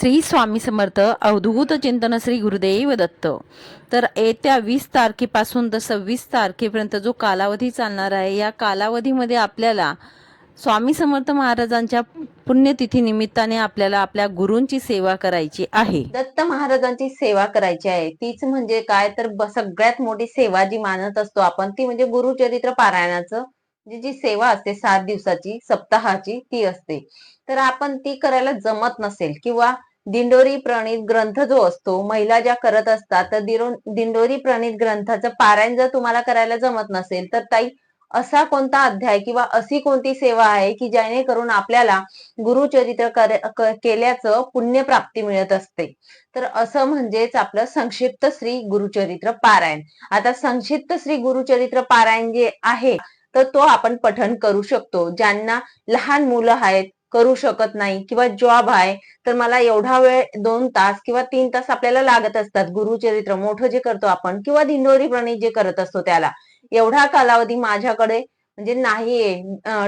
श्री स्वामी समर्थ अवधूत चिंतन श्री गुरुदेव दत्त. तर येत्या वीस तारखेपासून तर सव्वीस तारखेपर्यंत जो कालावधी चालणार आहे या कालावधीमध्ये आपल्याला स्वामी समर्थ महाराजांच्या पुण्यतिथी निमित्ताने आपल्याला आपल्या गुरूंची सेवा करायची आहे. दत्त महाराजांची सेवा करायची आहे. तीच म्हणजे काय? तर सगळ्यात मोठी सेवा जी मानत असतो आपण ती म्हणजे गुरुचरित्र पारायणाचं. जी जी सेवा असते सात दिवसाची सप्ताहाची ती असते. तर आपण ती करायला जमत नसेल किंवा दिंडोरी प्रणित ग्रंथ जो असतो महिला ज्या करत असतात तर दिरो- दिंडोरी प्रणित ग्रंथाचं पारायण जर तुम्हाला करायला जमत नसेल तर ताई असा कोणता अध्याय किंवा अशी कोणती सेवा आहे की जेणेकरून आपल्याला गुरुचरित्र कर- केल्याचं पुण्य प्राप्ती मिळत असते? तर असं म्हणजेच आपलं संक्षिप्त श्री गुरुचरित्र पारायण. आता संक्षिप्त श्री गुरुचरित्र पारायण जे आहे तर तो आपण पठन करू शकतो. ज्यांना लहान मुलं आहेत करू शकत नाही किंवा जॉब आहे तर मला एवढा वेळ दोन तास किंवा तीन तास आपल्याला लागत असतात. गुरुचरित्र मोठं जे करतो आपण किंवा दिंडोरीप्रणे जे करत असतो त्याला. एवढा कालावधी माझ्याकडे म्हणजे नाहीये.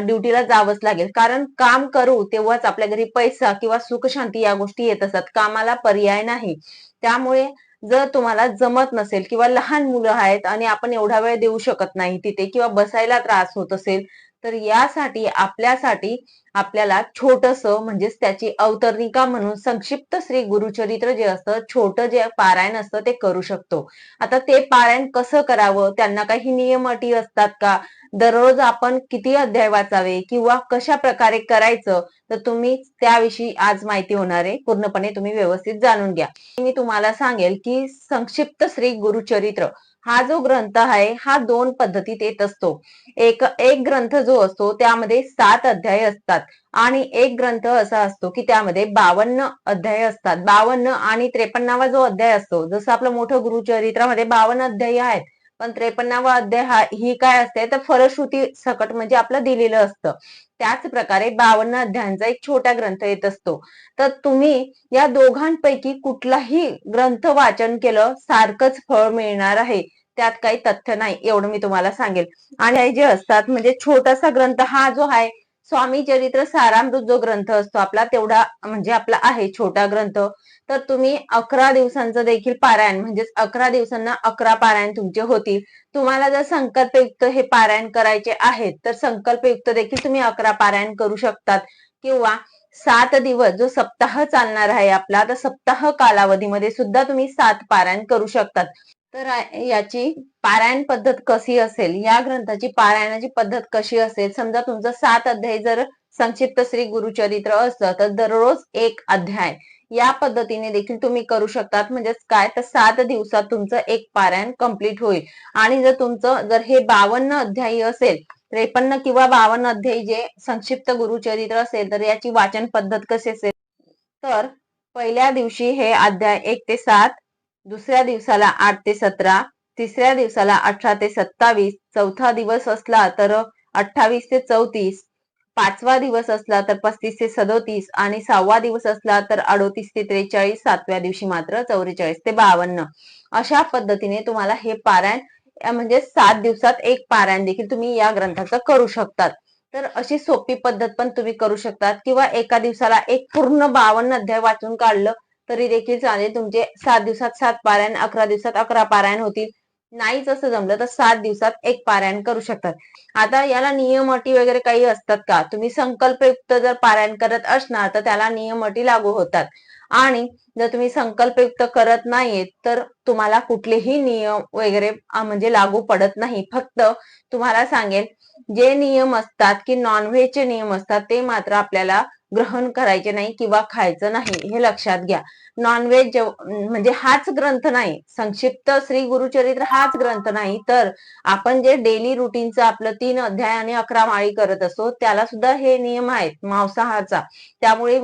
ड्युटीला जावंच लागेल. कारण काम करू तेव्हाच आपल्या घरी पैसा किंवा सुख शांती या गोष्टी येत असतात. कामाला पर्याय नाही. त्यामुळे जर तुम्हाला जमत नसेल किंवा लहान मुलं आहेत आणि आपण एवढा वेळ देऊ शकत नाही तिथे किंवा बसायला त्रास होत असेल तर यासाठी आपल्यासाठी आपल्याला छोटस म्हणजेच त्याची अवतरणिका म्हणून संक्षिप्त श्री गुरुचरित्र जे असतं छोटं जे पारायण असतं ते करू शकतो. आता ते पारायण कसं करावं? त्यांना काही नियम अटी असतात का? दररोज आपण किती अध्याय वाचावे? किंवा कशा प्रकारे करायचं? तर तुम्ही त्याविषयी आज माहिती होणार आहे. पूर्णपणे तुम्ही व्यवस्थित जाणून घ्या. मी तुम्हाला सांगेल की संक्षिप्त श्री गुरुचरित्र. हा जो ग्रंथ आहे हा दोन पद्धतीत येत असतो. एक एक ग्रंथ जो असतो त्यामध्ये सात अध्याय असतात. आणि एक ग्रंथ असा असतो की त्यामध्ये बावन्न अध्याय असतात. बावन्न आणि त्रेपन्नावा जो अध्याय असतो जसं आपलं मोठं गुरुचरित्रामध्ये बावन्न अध्याय आहेत पण त्रेपन्नावा अध्याय हा ही काय असते? तर फलश्रुती सकट म्हणजे आपलं दिलेलं असतं. त्याच प्रकारे बावन्न अध्यायांचा एक छोटा ग्रंथ येत असतो. तर तुम्ही या दोघांपैकी कुठलाही ग्रंथ वाचन केलं सारखंच फळ मिळणार आहे. त्यात काही तथ्य नाही एवढं मी तुम्हाला सांगेल. आणि जे असतात म्हणजे छोटासा ग्रंथ हा जो आहे स्वामी चरित्र सारामृत जो ग्रंथ असतो आपला तेवढा म्हणजे आपला आहे छोटा ग्रंथ तर तुम्ही अकरा दिवसांचं देखील पारायण म्हणजेच अकरा दिवसांना अकरा पारायण तुमचे होतील. तुम्हाला जर संकल्पयुक्त हे पारायण करायचे आहेत तर संकल्पयुक्त देखील तुम्ही अकरा पारायण करू शकतात. किंवा सात दिवस जो सप्ताह चालणार आहे आपला तर सप्ताह कालावधीमध्ये सुद्धा तुम्ही सात पारायण करू शकतात. तर याची पारायण पद्धत कशी असेल? या ग्रंथाची पारायणाची पद्धत कशी असेल? समजा तुमचं सात अध्याय जर संक्षिप्त श्री गुरुचरित्र असतं तर दररोज एक अध्याय. या पद्धतीने देखील तुम्ही करू शकतात. म्हणजेच काय? तर सात दिवसात तुमचं एक पारायण कंप्लीट होईल. आणि जर तुमचं जर हे बावन्न अध्यायी असेल त्रेपन्न किंवा बावन्न अध्यायी जे संक्षिप्त गुरुचरित्र असेल तर याची वाचन पद्धत कशी असेल? तर पहिल्या दिवशी हे अध्याय एक ते सात दुसऱ्या दिवसाला आठ ते सतरा तिसऱ्या दिवसाला अठरा ते सत्तावीस चौथा दिवस असला तर अठ्ठावीस ते चौतीस पाचवा दिवस असला तर पस्तीस ते सदोतीस आणि सहावा दिवस असला तर अडोतीस ते त्रेचाळीस सातव्या दिवशी मात्र चौवेचाळीस ते बावन्न. अशा पद्धतीने तुम्हाला हे पारायण म्हणजे सात दिवसात एक पारायण देखील तुम्ही या ग्रंथाचं करू शकतात. तर अशी सोपी पद्धत पण तुम्ही करू शकतात. किंवा एका दिवसाला एक पूर्ण बावन्न अध्याय वाचून काढलं तरी देखील चालेल. तुमचे सात दिवसात सात पारायण अकरा दिवसात अकरा पारायण होतील. नाहीच असं जमलं तर सात दिवसात एक पारायण करू शकतात. आता याला नियम अटी वगैरे काही असतात का? तुम्ही संकल्पयुक्त जर पारायण करत असणार तर त्याला नियम अटी लागू होतात. आणि जर तुम्ही संकल्पयुक्त करत नाहीत तर तुम्हाला कुठलेही नियम वगैरे म्हणजे लागू पडत नाही. फक्त तुम्हाला सांगेल जे नियम असतात की नॉनव्हेजचे नियम असतात ते मात्र आपल्याला ग्रहण करायचे नाही किंवा खायचं नाही हे लक्षात घ्या. नॉनव्हेज म्हणजे हाच ग्रंथ नाही. संक्षिप्त श्री गुरुचरित्र हाच ग्रंथ नाही. तर आपण जे डेली रुटीनचं आपलं तीन अध्याय आणि अकरा माळी करत असतो त्याला सुद्धा हे नियम आहेत मांसाहारचा. त्यामुळे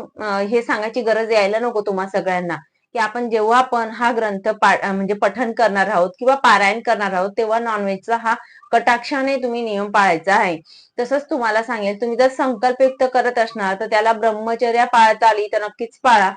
हे सांगायची गरज यायला नको तुम्हा सगळ्यांना. की आपण जेव्हा आपण हा ग्रंथ पा- म्हणजे पठन करणार आहोत किंवा पारायण करणार आहोत तेव्हा नॉनव्हेजचा हा कटाक्षाने तुम्ही नियम पाळायचा आहे. तसंच तुम्हाला सांगेल तुम्ही जर संकल्पयुक्त करत असणार तर त्याला ब्रह्मचर्या पाळता आली तर नक्कीच पाळा.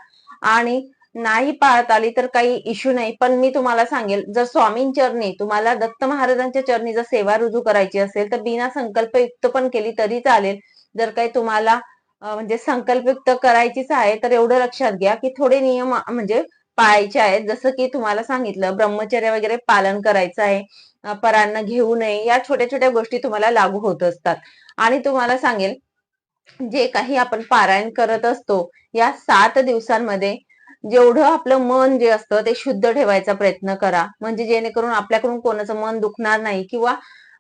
आणि नाही पाळत आली तर काही इश्यू नाही. पण मी तुम्हाला सांगेल जर स्वामींचरणी तुम्हाला दत्त महाराजांच्या चरणी जर सेवा रुजू करायची असेल तर बिना संकल्पयुक्त पण केली तरी चालेल. जर काही तुम्हाला म्हणजे संकल्पयुक्त करायचीच आहे तर एवढं लक्षात घ्या की थोडे नियम म्हणजे पाळायचे आहेत. जसं की तुम्हाला सांगितलं ब्रह्मचर्य वगैरे पालन करायचं आहे परांना घेऊ नये या छोट्या छोट्या गोष्टी तुम्हाला लागू होत असतात. आणि तुम्हाला सांगेल जे काही आपण पारायण करत असतो या सात दिवसांमध्ये जेवढं आपलं मन जे असतं ते शुद्ध ठेवायचा प्रयत्न करा. म्हणजे जेणेकरून आपल्याकडून कोणाचं मन दुखणार नाही किंवा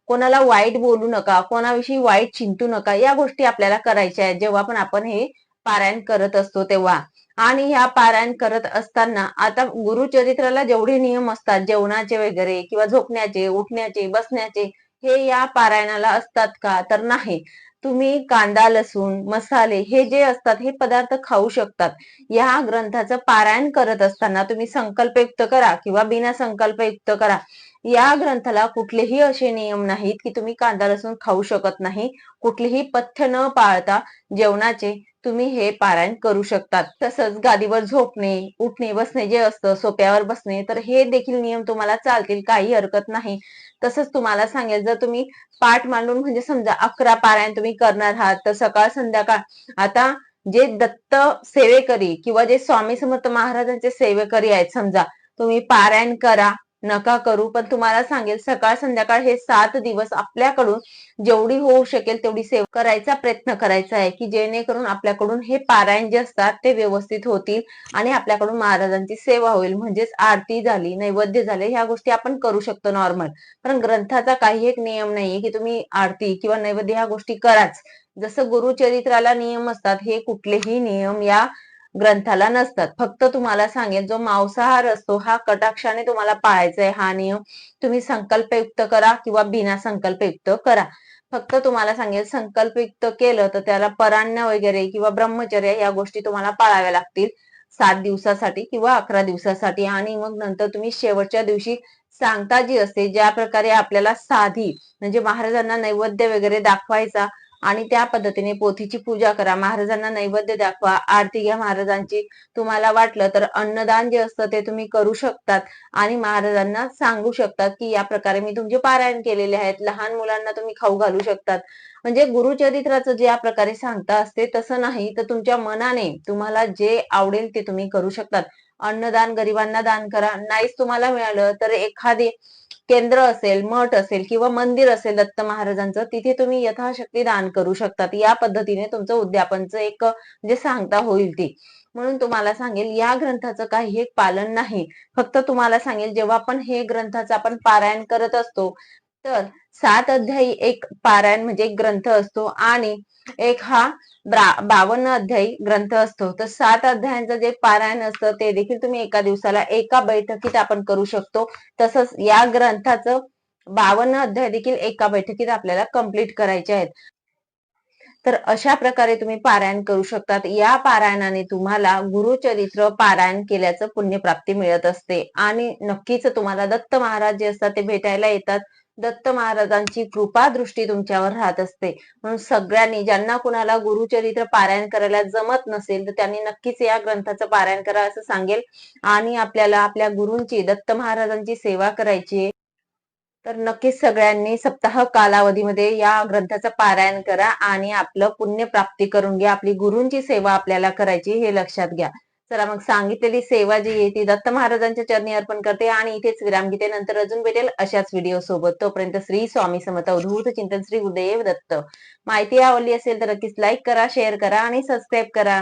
कोणाला वाईट बोलू नका कोणाविषयी वाईट चिंतू नका या गोष्टी आपल्याला करायच्या आहेत. जेव्हा पण आपण हे पारायण करत असतो तेव्हा. आणि ह्या पारायण करत असताना आता गुरुचरित्राला जेवढे नियम असतात जेवणाचे वगैरे किंवा झोपण्याचे उठण्याचे बसण्याचे हे या पारायणाला असतात का? तर नाही. तुम्ही कांदा लसूण मसाले हे जे असतात हे पदार्थ खाऊ शकतात. या ग्रंथाचं पारायण करत असताना तुम्ही संकल्पयुक्त करा किंवा बिना संकल्पयुक्त करा. या ग्रंथाला कुठलेही असे नियम नाहीत की तुम्ही कांदा लसूण खाऊ शकत नाही. कुठलेही पथ्य न पाळता जेवणाचे तुम्ही हे पारायण करू शकतात. तसंच गादीवर झोपणे उठणे बसणे जे असतं सोप्यावर बसणे तर हे देखील नियम तुम्हाला चालतील काही हरकत नाही. तसंच तुम्हाला सांगेल जर तुम्ही पाठ मांडून म्हणजे समजा अकरा पारायण तुम्ही करणार आहात तर सकाळ संध्याकाळ आता जे दत्त सेवेकरी किंवा जे स्वामी समर्थ महाराजांचे सेवेकरी आहेत समजा तुम्ही पारायण करा. नका करू. पण तुम्हाला सांगेल सकाळ संध्याकाळ हे सात दिवस आपल्याकडून जेवढी होऊ शकेल तेवढी सेवा करायचा प्रयत्न करायचा आहे की जेणेकरून आपल्याकडून हे पारायण जे असतात ते व्यवस्थित होतील आणि आपल्याकडून महाराजांची सेवा होईल. म्हणजेच आरती झाली नैवेद्य झाले ह्या गोष्टी आपण करू शकतो नॉर्मल पण ग्रंथाचा काही एक नियम नाहीये की तुम्ही आरती किंवा नैवेद्य ह्या गोष्टी कराच. जसं गुरुचरित्राला नियम असतात हे कुठलेही नियम या ग्रंथाला नसतात. फक्त तुम्हाला सांगेल जो मांसाहार असतो हा कटाक्षाने तुम्हाला पाळायचा आहे हा नियम तुम्ही संकल्पयुक्त करा किंवा बिना संकल्पयुक्त करा. फक्त तुम्हाला सांगेल संकल्पयुक्त केलं तर त्याला पराण्य वगैरे किंवा ब्रह्मचर्य या गोष्टी तुम्हाला पाळाव्या लागतील. सात दिवसासाठी किंवा अकरा दिवसासाठी. आणि मग नंतर तुम्ही शेवटच्या दिवशी सांगता जी असते ज्या प्रकारे आपल्याला साधी म्हणजे महाराजांना नैवेद्य वगैरे दाखवायचा आणि त्या पद्धतीने पोथीची पूजा करा. महाराजांना नैवेद्य दाखवा. आरती घ्या महाराजांची. तुम्हाला वाटलं तर अन्नदान जे असतं ते तुम्ही करू शकतात आणि महाराजांना सांगू शकतात की या प्रकारे मी तुमचे पारायण केलेले आहेत. लहान मुलांना तुम्ही खाऊ घालू शकतात. म्हणजे गुरुचरित्राचं ज्या प्रकारे सांगता असते तसं नाही. तर तुमच्या मनाने तुम्हाला जे आवडेल ते तुम्ही करू शकतात. अन्नदान गरिबांना दान करा. नाहीच तुम्हाला मिळालं तर एखादे केंद्र असेल मठ असेल किंवा मंदिर असेल दत्त महाराजांचं तिथे तुम्ही यथाशक्ती दान करू शकतात. या पद्धतीने तुमचं उद्यापनचं एक म्हणजे सांगता होईल ती. म्हणून तुम्हाला सांगेल या ग्रंथाचं काही एक पालन नाही. फक्त तुम्हाला सांगेल जेव्हा आपण हे ग्रंथाचं आपण पारायण करत असतो तर सात अध्यायी एक पारायण म्हणजे एक ग्रंथ असतो आणि एक हा बावन्न अध्यायी ग्रंथ असतो. तर सात अध्यायांचं जे पारायण असतं ते देखील तुम्ही एका दिवसाला एका बैठकीत आपण करू शकतो. तसंच या ग्रंथाचं बावन्न अध्याय देखील एका बैठकीत आपल्याला कंप्लीट करायचे आहेत. तर अशा प्रकारे तुम्ही पारायण करू शकतात. या पारायणाने तुम्हाला गुरुचरित्र पारायण केल्याचं पुण्यप्राप्ती मिळत असते. आणि नक्कीच तुम्हाला दत्त महाराज जे असतात ते भेटायला येतात. दत्त महाराजांची कृपा दृष्टी तुमच्यावर राहत असते. म्हणून सगळ्यांनी ज्यांना कुणाला गुरुचरित्र पारायण करायला जमत नसेल तर त्यांनी नक्कीच या ग्रंथाचं पारायण करा असं सांगेल. आणि आपल्याला आपल्या गुरूंची दत्त महाराजांची सेवा करायची तर नक्कीच सगळ्यांनी सप्ताह कालावधीमध्ये या ग्रंथाचं पारायण करा आणि आपलं पुण्य प्राप्ती करून घ्या. आपली गुरूंची सेवा आपल्याला करायची हे लक्षात घ्या. चला मग सांगितलेली सेवा जी आहे ती दत्त महाराजांच्या चरणी अर्पण करते आणि इथेच विराम घेते. नंतर अजून भेटेल अशाच व्हिडिओ सोबत. तोपर्यंत श्री स्वामी समर्थ अवधूत चिंतन श्री गुरुदेव दत्त. माहिती आवडली असेल तर नक्कीच लाईक करा शेअर करा आणि सबस्क्राईब करा.